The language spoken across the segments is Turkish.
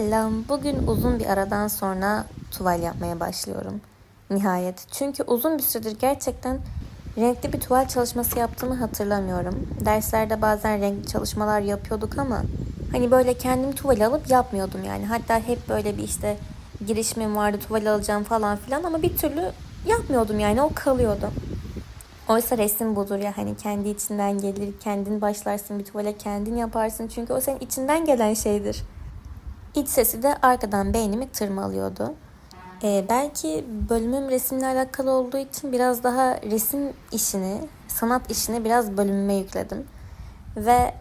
Selam. Bugün uzun bir aradan sonra tuval yapmaya başlıyorum. Nihayet. Çünkü uzun bir süredir gerçekten renkli bir tuval çalışması yaptığımı hatırlamıyorum. Derslerde bazen renkli çalışmalar yapıyorduk ama hani böyle kendim tuval alıp yapmıyordum yani. Hatta hep böyle bir işte girişimim vardı tuval alacağım falan filan ama bir türlü yapmıyordum yani o kalıyordu. Oysa resim budur ya hani kendi içinden gelir, kendin başlarsın bir tuvale kendin yaparsın çünkü o senin içinden gelen şeydir. İç sesi de arkadan beynimi tırmalıyordu. Ee, belki bölümüm resimle alakalı olduğu için biraz daha resim işini, sanat işini biraz bölümüme yükledim. Ve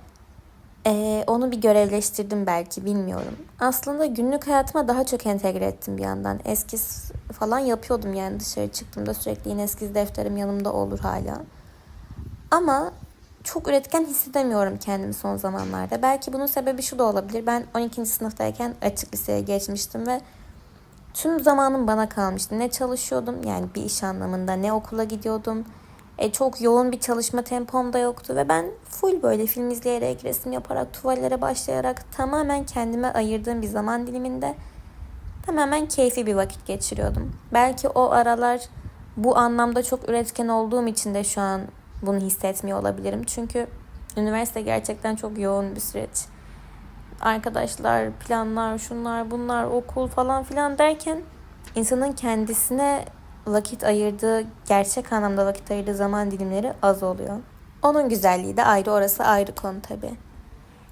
e, onu bir görevleştirdim belki bilmiyorum. Aslında günlük hayatıma daha çok entegre ettim bir yandan. Eskiz falan yapıyordum yani dışarı çıktığımda sürekli yine eskiz defterim yanımda olur hala. Ama çok üretken hissedemiyorum kendimi son zamanlarda. Belki bunun sebebi şu da olabilir. Ben 12. sınıftayken açık liseye geçmiştim ve tüm zamanım bana kalmıştı. Ne çalışıyordum yani bir iş anlamında ne okula gidiyordum. E, çok yoğun bir çalışma tempom da yoktu ve ben full böyle film izleyerek, resim yaparak, tuvallere başlayarak tamamen kendime ayırdığım bir zaman diliminde tamamen keyfi bir vakit geçiriyordum. Belki o aralar bu anlamda çok üretken olduğum için de şu an bunu hissetmiyor olabilirim. Çünkü üniversite gerçekten çok yoğun bir süreç. Arkadaşlar, planlar, şunlar, bunlar, okul falan filan derken insanın kendisine vakit ayırdığı, gerçek anlamda vakit ayırdığı zaman dilimleri az oluyor. Onun güzelliği de ayrı, orası ayrı konu tabii.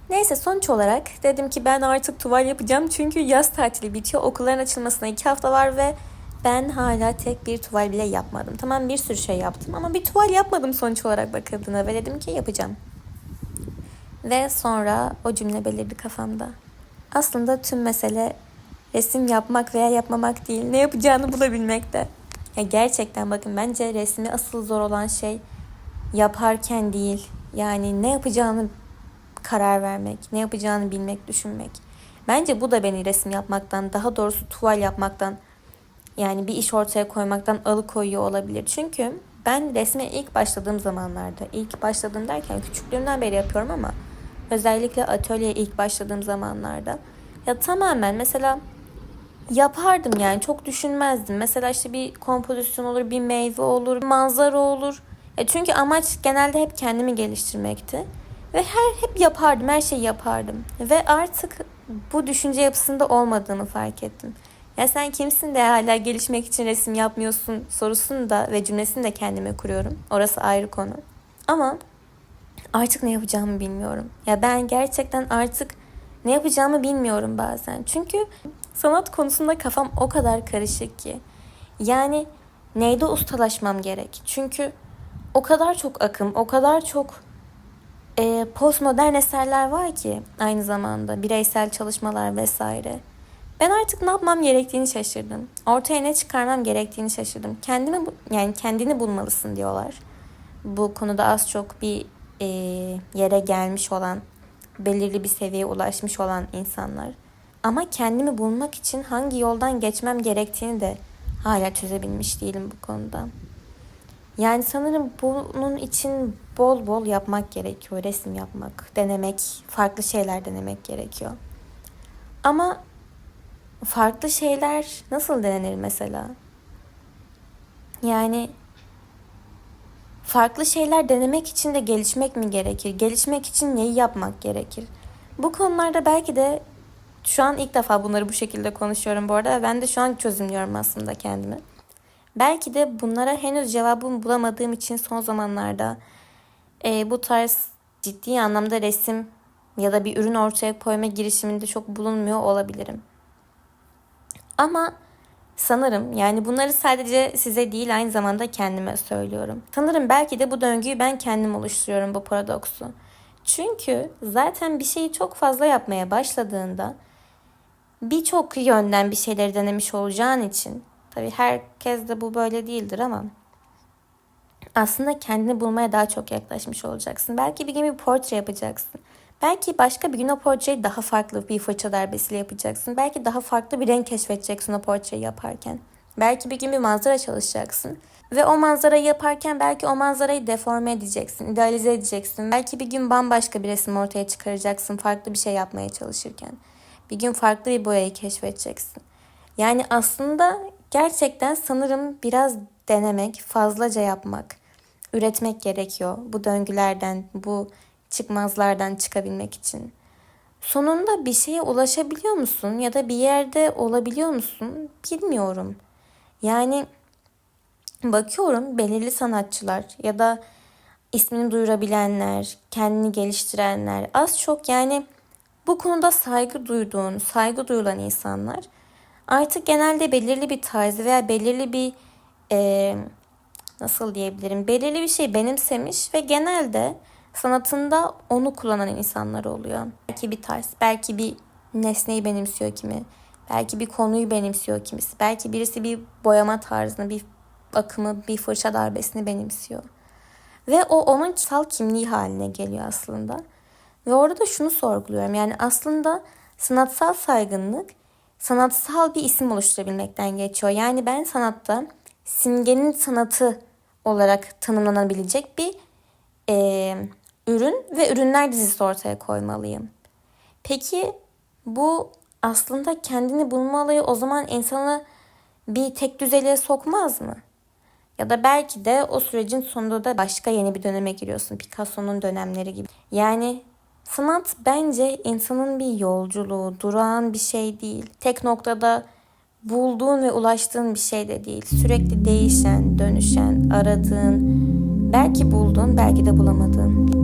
Neyse sonuç olarak dedim ki ben artık tuval yapacağım çünkü yaz tatili bitiyor. Okulların açılmasına iki hafta var ve ben hala tek bir tuval bile yapmadım. Tamam bir sürü şey yaptım ama bir tuval yapmadım sonuç olarak bakıldığında ve dedim ki yapacağım. Ve sonra o cümle belirdi kafamda. Aslında tüm mesele resim yapmak veya yapmamak değil, ne yapacağını bulabilmekte. Ya gerçekten bakın bence resmi asıl zor olan şey yaparken değil. Yani ne yapacağını karar vermek, ne yapacağını bilmek, düşünmek. Bence bu da beni resim yapmaktan, daha doğrusu tuval yapmaktan, yani bir iş ortaya koymaktan alıkoyuyor olabilir. Çünkü ben resme ilk başladığım zamanlarda, ilk başladığım derken küçüklüğümden beri yapıyorum ama özellikle atölyeye ilk başladığım zamanlarda ya tamamen mesela yapardım yani çok düşünmezdim. Mesela işte bir kompozisyon olur, bir meyve olur, manzara olur. Ya çünkü amaç genelde hep kendimi geliştirmekti. Ve her hep yapardım, her şeyi yapardım. Ve artık bu düşünce yapısında olmadığını fark ettim. Ya sen kimsin de hala gelişmek için resim yapmıyorsun sorusunu da ve cümlesini de kendime kuruyorum. Orası ayrı konu. Ama artık ne yapacağımı bilmiyorum. Ya ben gerçekten artık ne yapacağımı bilmiyorum bazen. Çünkü sanat konusunda kafam o kadar karışık ki. Yani neyde ustalaşmam gerek? Çünkü o kadar çok akım, o kadar çok e, postmodern eserler var ki aynı zamanda bireysel çalışmalar vesaire. Ben artık ne yapmam gerektiğini şaşırdım. Ortaya ne çıkarmam gerektiğini şaşırdım. Kendimi yani kendini bulmalısın diyorlar. Bu konuda az çok bir e, yere gelmiş olan, belirli bir seviyeye ulaşmış olan insanlar. Ama kendimi bulmak için hangi yoldan geçmem gerektiğini de hala çözebilmiş değilim bu konuda. Yani sanırım bunun için bol bol yapmak gerekiyor. Resim yapmak, denemek, farklı şeyler denemek gerekiyor. Ama farklı şeyler nasıl denenir mesela? Yani farklı şeyler denemek için de gelişmek mi gerekir? Gelişmek için neyi yapmak gerekir? Bu konularda belki de şu an ilk defa bunları bu şekilde konuşuyorum bu arada. Ben de şu an çözümlüyorum aslında kendimi. Belki de bunlara henüz cevabımı bulamadığım için son zamanlarda e, bu tarz ciddi anlamda resim ya da bir ürün ortaya koyma girişiminde çok bulunmuyor olabilirim. Ama sanırım yani bunları sadece size değil aynı zamanda kendime söylüyorum. Sanırım belki de bu döngüyü ben kendim oluşturuyorum bu paradoksu. Çünkü zaten bir şeyi çok fazla yapmaya başladığında birçok yönden bir şeyleri denemiş olacağın için tabii herkes de bu böyle değildir ama aslında kendini bulmaya daha çok yaklaşmış olacaksın. Belki bir gün bir portre yapacaksın. Belki başka bir gün o portreyi daha farklı bir fırça darbesiyle yapacaksın. Belki daha farklı bir renk keşfedeceksin o portreyi yaparken. Belki bir gün bir manzara çalışacaksın. Ve o manzarayı yaparken belki o manzarayı deforme edeceksin, idealize edeceksin. Belki bir gün bambaşka bir resim ortaya çıkaracaksın farklı bir şey yapmaya çalışırken. Bir gün farklı bir boyayı keşfedeceksin. Yani aslında gerçekten sanırım biraz denemek, fazlaca yapmak, üretmek gerekiyor bu döngülerden, bu çıkmazlardan çıkabilmek için. Sonunda bir şeye ulaşabiliyor musun ya da bir yerde olabiliyor musun bilmiyorum. Yani bakıyorum belirli sanatçılar ya da ismini duyurabilenler, kendini geliştirenler az çok yani bu konuda saygı duyduğun, saygı duyulan insanlar artık genelde belirli bir tarzı veya belirli bir e, nasıl diyebilirim belirli bir şey benimsemiş ve genelde sanatında onu kullanan insanlar oluyor. Belki bir tarz, belki bir nesneyi benimsiyor kimi, belki bir konuyu benimsiyor kimisi, belki birisi bir boyama tarzını, bir akımı, bir fırça darbesini benimsiyor. Ve o onun kişisel kimliği haline geliyor aslında. Ve orada da şunu sorguluyorum. Yani aslında sanatsal saygınlık sanatsal bir isim oluşturabilmekten geçiyor. Yani ben sanatta simgenin sanatı olarak tanımlanabilecek bir e, ürün ve ürünler dizisi ortaya koymalıyım. Peki bu aslında kendini bulma olayı o zaman insanı bir tek düzeliğe sokmaz mı? Ya da belki de o sürecin sonunda da başka yeni bir döneme giriyorsun. Picasso'nun dönemleri gibi. Yani sanat bence insanın bir yolculuğu, durağan bir şey değil. Tek noktada bulduğun ve ulaştığın bir şey de değil. Sürekli değişen, dönüşen, aradığın, belki bulduğun, belki de bulamadığın.